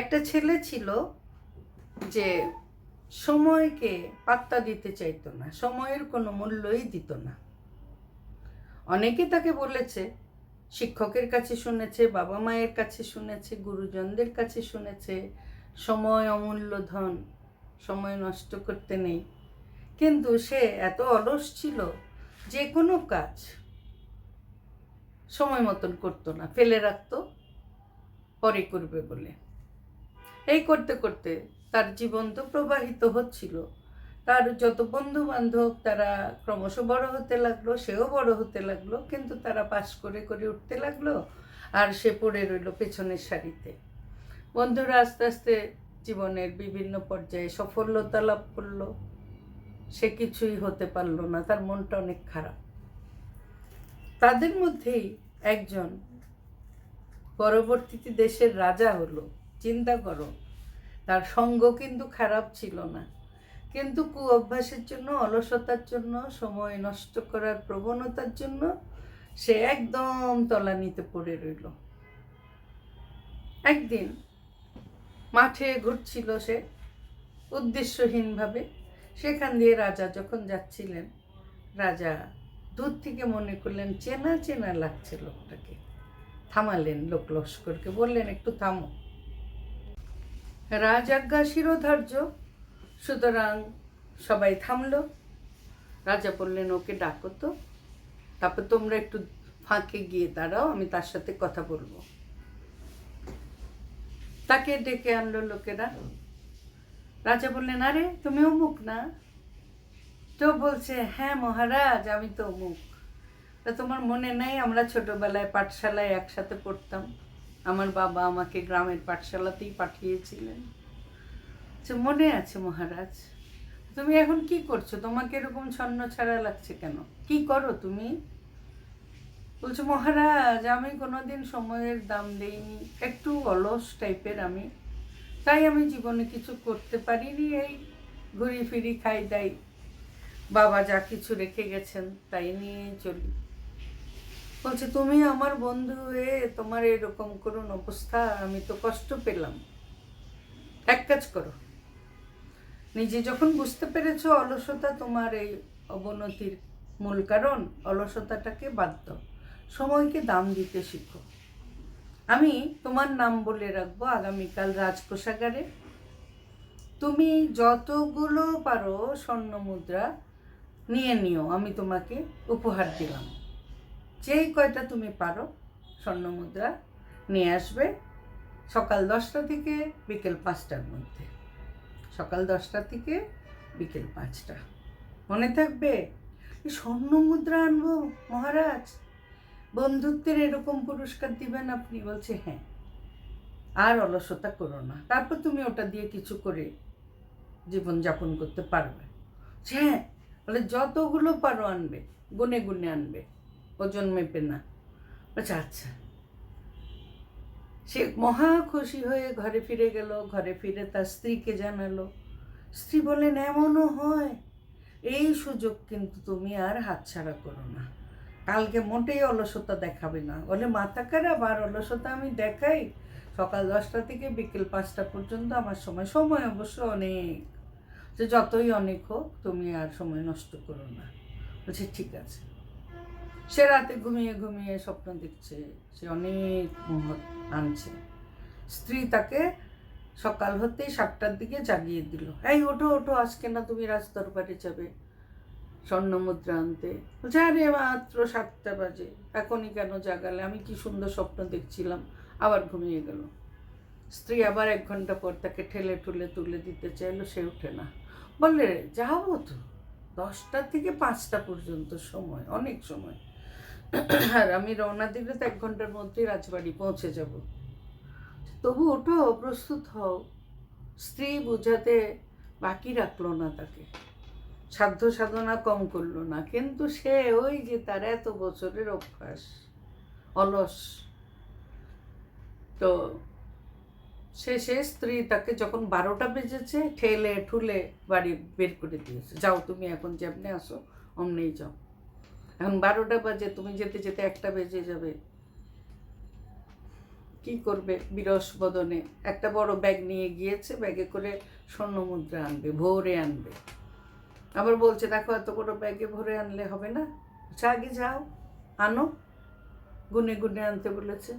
একটা ছেলে ছিল যে সময়কে পাত্তা দিতে চাইতো না, সময়ের কোনো মূল্যই দিত না। অনেকে তাকে বলেছে, শিক্ষকের কাছে শুনেছে, বাবা মায়ের কাছে শুনেছে, গুরুজনদের কাছে শুনেছে, সময় অমূল্য ধন, সময় নষ্ট করতে নেই। কিন্তু সে এত অলস ছিল, যে কোনো কাজ সময় মতন করতো না, ফেলে রাখতো, পরে করবে বলে। এই করতে করতে তার জীবন তো প্রবাহিত হচ্ছিল। তার যত বন্ধু বান্ধব তারা ক্রমশ বড় হতে লাগল, সেও বড় হতে লাগল, কিন্তু তারা পাস করে করে উঠতে লাগল আর সে পড়ে রইল পেছনের সারিতে। বন্ধুরা, আস্তে আস্তে জীবনের বিভিন্ন পর্যায়ে সফলতা লাভ করল। সে কিছুই হতে পারল না, তার মনটা অনেক খারাপ। তাদের মধ্যেই একজন পরবর্তীতে দেশের রাজা হলো। চিন্তা করো। তার সঙ্গ কিন্তু খারাপ ছিল না। কিন্তু কু অভ্যাসের জন্য, অলসতার জন্য, সময় নষ্ট করার প্রবণতার জন্য সে একদম তলানিতে পড়ে রইল। একদিন মাঠে ঘুরছিল সে উদ্দেশ্যহীনভাবে। সেখান দিয়ে রাজা যখন যাচ্ছিলেন, রাজা দূর থেকে মনে করলেন, চেনা চেনা লাগছে লোকটাকে। থামালেন লোক লস্করকে, বললেন, একটু থামো। রাজাজ্ঞা শিরোধার্য। সুতরাং সবাই থামলো। রাজা বললেন, ওকে ডাকো তো। তারপর তোমরা একটু ফাঁকে গিয়ে দাঁড়াও, আমি তার সাথে কথা বলব। তাকে ডেকে আনলো লোকেরা। রাজা বললেন, আরে, তুমি অমুক না? তো বলছে হ্যাঁ মহারাজ, আমি তো অমুক। তা তোমার মনে নেই, আমরা ছোটবেলায় পাঠশালায় একসাথে পড়তাম। আমার বাবা আমাকে গ্রামের পাঠশালাতেই পাঠিয়েছিলেন। আচ্ছা মনে আছে মহারাজ, তুমি এখন কি করছ? তোমাকে এরকম ছন্ন ছাড়া লাগছে কেন? কি করো তুমি? বলছো, মহারাজ, আমি কোনোদিন সময়ের দাম দেইনি। একটু অলস টাইপের আমি। তাই আমি জীবনে কিছু করতে পারিনি এই ঘুরি ফিরি খাই দাই। বাবা যা কিছু রেখে গেছেন তাই নিয়ে চলি। বলছে, তুমি আমার বন্ধু হয়ে তোমার এরকম করুন অবস্থা, আমি তো কষ্ট পেলাম। এক কাজ করো। নিজে যখন বুঝতে পেরেছ অলসতা তোমার এই অবনতির মূল কারণ, অলসতাটাকে বাদ দাও। সময়কে দাম দিতে শিখো। আমি তোমার নাম বলে রাখব আগামীকাল রাজকোষাগারে। তুমি যতগুলো পারো স্বর্ণ মুদ্রা নিয়ে নিও, আমি তোমাকে উপহার দিলাম। যেই কয়টা তুমি পারো স্বর্ণ মুদ্রা নিয়ে আসবে সকাল দশটা থেকে বিকেল পাঁচটার মধ্যে। সকাল দশটা থেকে বিকেল পাঁচটা। মনে থাকবে? স্বর্ণ মুদ্রা আনব, মহারাজ। বন্ধুত্বের এরকম পুরস্কার দিবেন আপনি, বলছে হ্যাঁ। আর অলসতা করো না। তারপর তুমি ওটা দিয়ে কিছু করে জীবনযাপন করতে পারবে। হ্যাঁ বলে যতগুলো পারো আনবে, গুনে গুনে আনবে। ওজন মেপে না। বলছে আচ্ছা। সে মহা খুশি হয়ে ঘরে ফিরে গেল, ঘরে ফিরে তার স্ত্রীকে জানালো, স্ত্রী বলেন এমনও হয়। এই সুযোগ কিন্তু তুমি আর হাতছাড়া করো না। কালকে মোটেই অলসতা দেখাবে না। বলে, মাথা খারাপ, আর অলসতা আমি দেখাই। সকাল দশটা থেকে বিকেল পাঁচটা পর্যন্ত আমার সময় সময় অবশ্য অনেক। যে যতই অনেক হোক, তুমি আর সময় নষ্ট করো না। বলছে, ঠিক আছে। সে রাতে ঘুমিয়ে ঘুমিয়ে স্বপ্ন দেখছে, সে অনেক মোহর আনছে। স্ত্রী তাকে সকাল হতেই সাতটার দিকে জাগিয়ে দিল। এই, ওঠো ওঠো, আজকে না তুমি রাজদরবারে যাবে স্বর্ণ মুদ্রা আনতে। বলছে আরে মাত্র সাতটা বাজে। এখনই কেন জাগালে? আমি কি সুন্দর স্বপ্ন দেখছিলাম, আবার ঘুমিয়ে গেল। স্ত্রী আবার এক ঘণ্টা পর তাকে ঠেলে ঠুলে তুলে দিতে চাইলো, সে ওঠে না। বললে, যাব তো। দশটা থেকে পাঁচটা পর্যন্ত সময়, অনেক সময়। আর আমি রওনা দিলে তো এক ঘণ্টার মধ্যেই রাজবাড়ি পৌঁছে যাব। তবু ওঠো, প্রস্তুত হও। স্ত্রী বোঝাতে বাকি রাখল না তাকে। সাধ্য সাধনা কম করল না, কিন্তু সে ওই যে তার এত বছরের অভ্যাস, অলস। তো সে সে স্ত্রী তাকে যখন বারোটা বেজেছে, ঠেলে ঠুলে বাড়ি বের করে দিয়েছে। যাও তুমি এখন যেমনি আসো, অমনেই যাও। এখন বারোটা বাজে, তুমি যেতে যেতে একটা বেজে যাবে। কি করবে বিরস বদনে? একটা বড় ব্যাগ নিয়ে গিয়েছে, ব্যাগে করে স্বর্ণ মুদ্রা আনবে, ভোরে আনবে। আবার বলছে, দেখো, এত বড় ব্যাগে ভরে আনলে হবে না। আচ্ছা আগে যাও, আনো। গুনে গুনে আনতে বলেছে।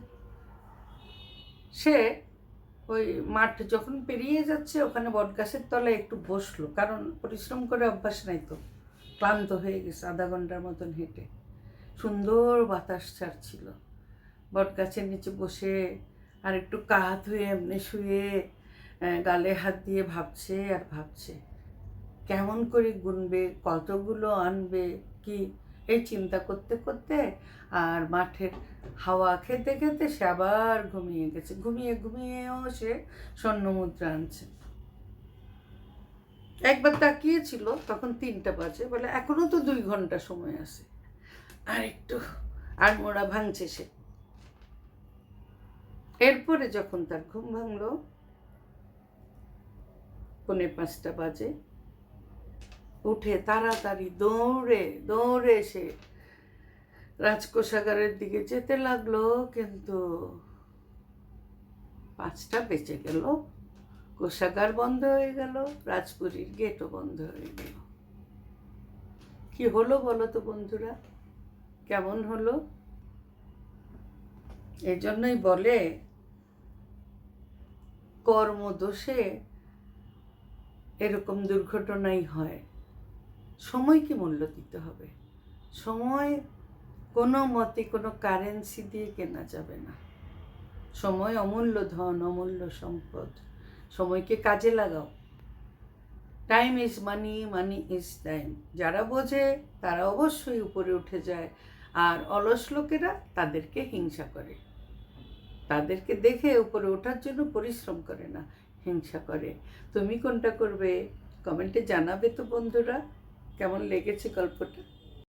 সে ওই মাঠ যখন পেরিয়ে যাচ্ছে, ওখানে বটগাছের তলায় একটু বসল, কারণ পরিশ্রম করে অভ্যাস নাই তো। ক্লান্ত হয়ে গেছে, আধা ঘণ্টার মতন হেঁটে। সুন্দর বাতাস ছাড়ছিল। বটগাছের নিচে বসে আর একটু কাত হয়ে এমনি শুয়ে গালে হাত দিয়ে ভাবছে আর ভাবছে, কেমন করে গুনবে, কতগুলো আনবে, কি? এই চিন্তা করতে করতে আর মাঠের হাওয়া খেতে খেতে সে আবার ঘুমিয়ে গেছে। ঘুমিয়ে ঘুমিয়েও সে স্বর্ণমুদ্রা আনছে। একবার তাকিয়েছিল, তখন তিনটা বাজে, বলে, এখনও তো দুই ঘণ্টা সময় আছে। আর একটু, আর মোড়া ভাঙছে সে। এরপরে যখন তার ঘুম ভাঙলো, পৌনে পাঁচটা বাজে, উঠে তাড়াতাড়ি দৌড়ে দৌড়ে এসে রাজকোষাগারের দিকে যেতে লাগল, কিন্তু পাঁচটা বেঁচে গেল। কোষাগার বন্ধ হয়ে গেল, রাজপুরীর গেটও বন্ধ হয়ে গেল। কি হলো বলো তো বন্ধুরা? কেমন হলো? এই জন্যই বলে, কর্মদোষে এরকম দুর্ঘটনাই হয়। সময়কে মূল্য দিতে হবে? সময় কোনো মতে কোনো কারেন্সি দিয়ে কেনা যাবে না। সময় অমূল্য ধন, অমূল্য সম্পদ। সময়কে কাজে লাগাও। Time is money money is time যারা বোঝে, তারা অবশ্যই উপরে উঠে যায়। আর অলস লোকেরা তাদেরকে হিংসা করে। তাদেরকে দেখে উপরে ওঠার জন্য পরিশ্রম করে না, হিংসা করে। তুমি কোনটা করবে? কমেন্টে জানাবে তো বন্ধুরা। কেমন লেগেছে গল্পটা?